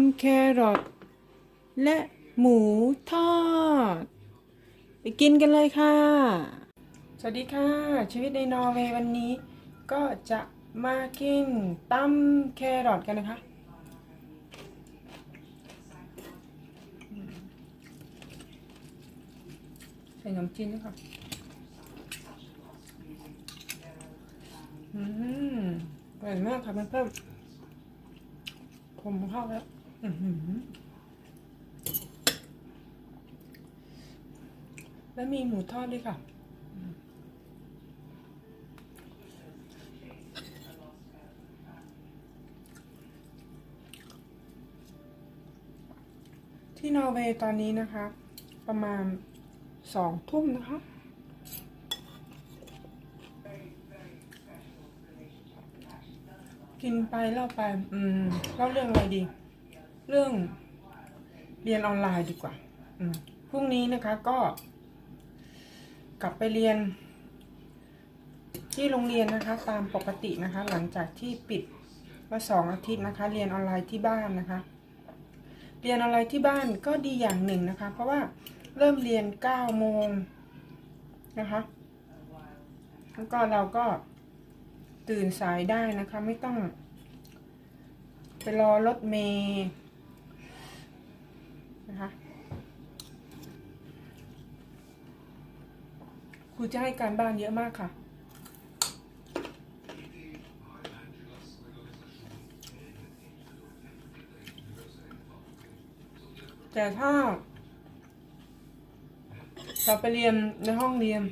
ำแครอทและหมูทอด ไปกินกันเลยค่ะ สวัสดีค่ะ ชีวิตในนอร์เวย์วันนี้ ก็จะมากินตำแครอทกันนะคะใส่น้ำจิ้มด้วยค่ะอืมอร่อยมากค่ะเพื่อนๆผมเข้าแล้ว แล้วมีหมูทอดด้วยค่ะ ที่นอร์เวย์ตอนนี้นะคะ ประมาณสองทุ่มนะคะกินไปเล่าไป อืมเล่าเรื่องอะไรดี เรื่องเรียนออนไลน์ดีกว่าพรุ่งนี้นะคะก็ กลับไปเรียน ที่โรงเรียนนะคะ ตามปกตินะคะ หลังจากที่ปิดมาสองอาทิตย์นะคะ เรียนออนไลน์ที่บ้านนะคะ เรียนออนไลน์ที่บ้านก็ดีอย่างหนึ่งนะคะ เพราะว่าเริ่มเรียนเก้าโมงนะคะแล้วก็เราก็ตื่นสายได้นะคะ ไม่ต้องไปรอรถเมย์ นะคะครูจะให้การบ้านเยอะมากค่ะ แต่ถ้าเราไปเรียนในห้องเรียน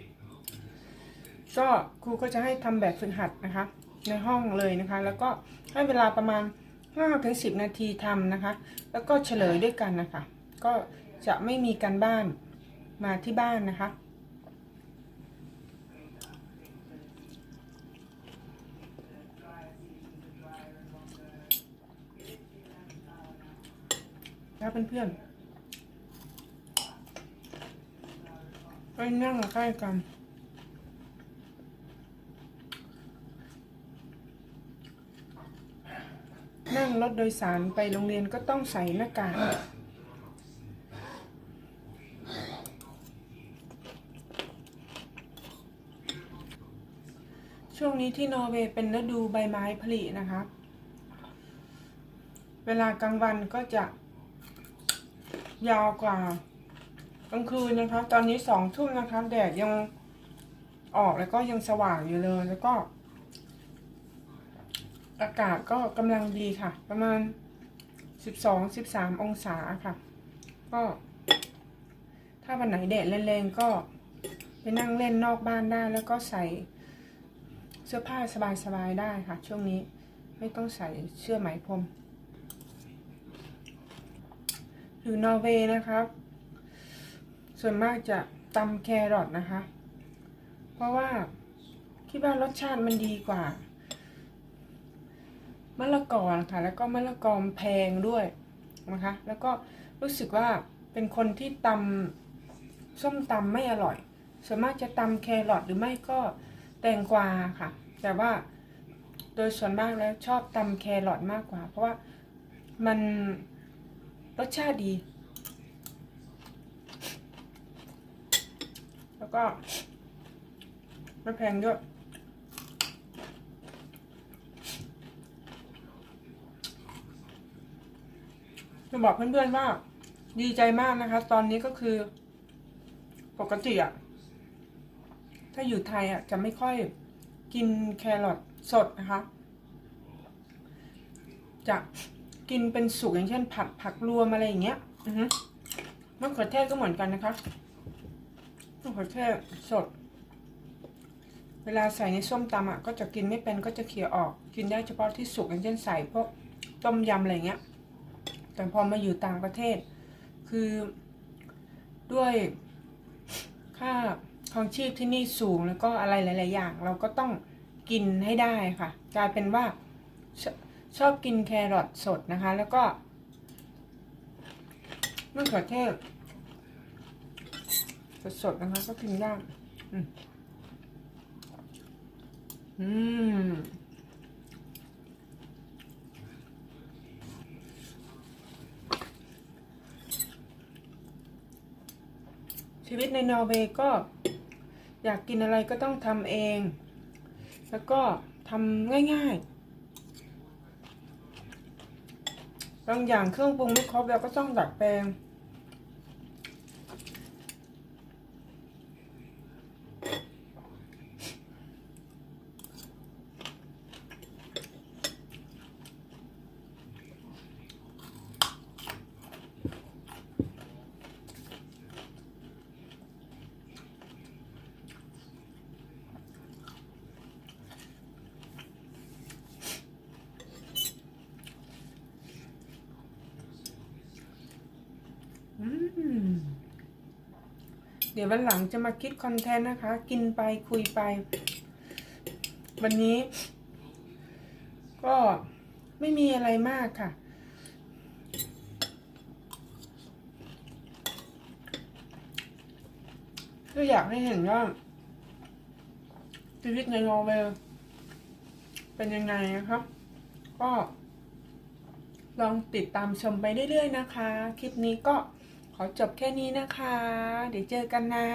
ก็ครูก็จะให้ทำแบบฝึกหัดนะคะ ในห้องเลยนะคะ แล้วก็ให้เวลาประมาณ5ถึง10 นาทีทำนะคะ แล้วก็เฉลยด้วยกันนะคะ ก็จะไม่มีการบ้านมาที่บ้านนะคะ แล้วเพื่อนๆไปนั่งใกล้กันนั่งรถโดยสารไปโรงเรียนก็ต้องใส่หน้ากาก ช่วงนี้ที่นอร์เวย์เป็นฤดูใบไม้ผลินะคะ เวลากลางวันก็จะ ยาวกว่ากลางคืนนะคะ ตอนนี้สองทุ่มนะคะ แดดยังออกแล้วก็ยังสว่างอยู่เลย แล้วก็ อากาศก็กำลังดีค่ะ ประมาณ12-13องศาค่ะ ก็ ถ้าวันไหนแดดแรงๆก็ไปนั่งเล่นนอกบ้านได้แล้วก็ใส่ เสื้อผ้าสบายๆได้ค่ะ ช่วงนี้ไม่ต้องใส่เสื้อไหมพรมอยู่นอร์เวย์นะครับ ส่วนมากจะตำแครอทนะคะ เพราะว่าคิดว่ารสชาติมันดีกว่ามะละกอค่ะ แล้วก็มะละกอมแพงด้วยนะคะ แล้วก็รู้สึกว่าเป็นคนที่ตำส้มตำไม่อร่อย ส่วนมากจะตำแครอทหรือไม่ก็แตงกวาค่ะ แต่ว่าโดยส่วนมากแล้วชอบตำแครอทมากกว่า เพราะว่ามันรสชาติดี แล้วก็ไม่แพงด้วยจะบอกเพื่อนๆว่าดีใจมากนะคะ ตอนนี้ก็คือ ปกติอะถ้าอยู่ไทยอะจะไม่ค่อย กินแครอทสดนะคะ จะกินเป็นสุกอย่างเช่น ผัดผักรวมอะไรอย่างเงี้ยอือฮึมะเขือเทศก็เหมือนกันนะคะมะเขือเทศสด เวลาใส่ในส้มตำอะก็จะกินไม่เป็นก็จะเขี่ยออก กินได้เฉพาะที่สุกอย่างเช่นใส่พวกต้มยำอะไรเงี้ย แต่พอมาอยู่ต่างประเทศ คือด้วยค่า ของชีพที่นี่สูงแล้วก็อะไรหลาย ๆ อย่าง เราก็ต้องกินให้ได้ค่ะ กลายเป็นว่าชชอบกินแครอทสดนะคะ แล้วก็มะเขือเทศสดๆนะคะ ก็กินยากอืมชีวิตในนอร์เวย์ก็ อยากกินอะไรก็ต้องทำเอง แล้วก็ทำง่ายๆ บางอย่างเครื่องปรุงไม่ครบเราก็ต้องดัดแปลง เดี๋ยววันหลังจะมาคิดคอนเทนต์นะคะ กินไปคุยไป วันนี้ ก็ไม่มีอะไรมากค่ะ ก็อยากให้เห็นว่าชีวิตในนอร์เวย์เป็นยังไงนะครับ ก็ลองติดตามชมไปเรื่อยๆนะคะ คลิปนี้ก็ จบแค่นี้นะคะ เดี๋ยวเจอกันนะ